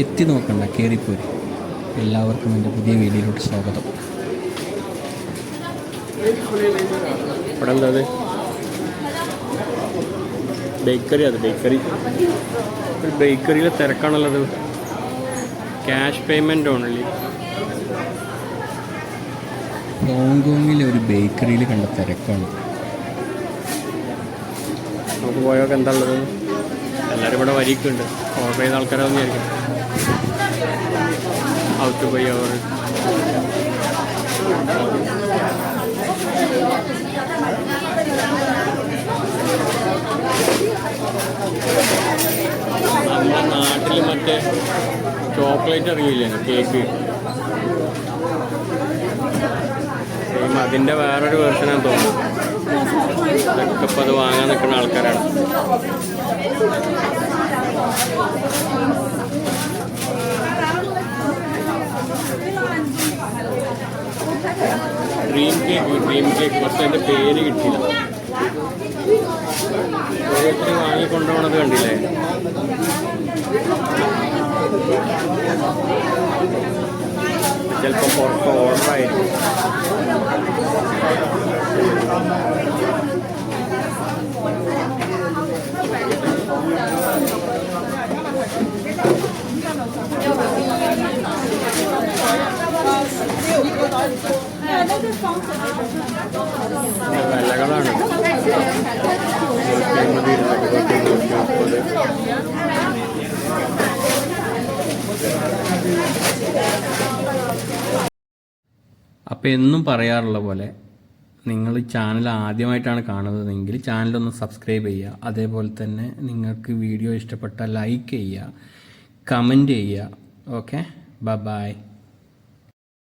എത്തി നോക്കണ്ട കയറിപ്പോരി എല്ലാവർക്കും എന്റെ പുതിയ വീഡിയോയിലോട്ട് സ്വാഗതം. ഇവിടെ എന്താ അത്? ബേക്കറി അത് ബേക്കറി. ഒരു ബേക്കറിയിലെ തിരക്കാണുള്ളത്. Cash payment only. ഹോങ്കോങ്ങിലെ ഒരു ബേക്കറിയിൽ കണ്ട തിരക്കാണ്. നമുക്ക് പോയൊക്കെ എന്താ ഉള്ളത്? എല്ലാവരും ഇവിടെ വരിക്കുണ്ട് ഓർഡർ ചെയ്ത ആൾക്കാരൊന്നും ആയിരിക്കും to buy our നമ്മുടെ നാട്ടിൽ മറ്റേ ചോക്ലേറ്റ് അറിയില്ലേ കേക്ക്? അതിന്റെ വേറൊരു വേർഷനാന്ന് തോന്നുന്നു. ഇതൊക്കെ ഇപ്പോൾ അത് വാങ്ങാൻ നിൽക്കുന്ന ആൾക്കാരാണ്. ഡ്രീം കേക്ക് ഡ്രീം കേക്ക് പക്ഷെ അതിന്റെ പേര് കിട്ടിയില്ല. ഓരോരുത്തർ വാങ്ങിക്കൊണ്ടുപോകണത് കണ്ടില്ലേ? ചിലപ്പോൾ പുറത്ത് ഓർഡർ ആയിരിക്കും. അപ്പോൾ എന്നും പറയാറുള്ള പോലെ നിങ്ങൾ ചാനൽ ആദ്യമായിട്ടാണ് കാണുന്നതെങ്കിൽ ചാനലൊന്ന് സബ്സ്ക്രൈബ് ചെയ്യുക. അതേപോലെ തന്നെ നിങ്ങൾക്ക് വീഡിയോ ഇഷ്ടപ്പെട്ടാൽ ലൈക്ക് ചെയ്യുക കമന്റ് ചെയ്യുക. Okay bye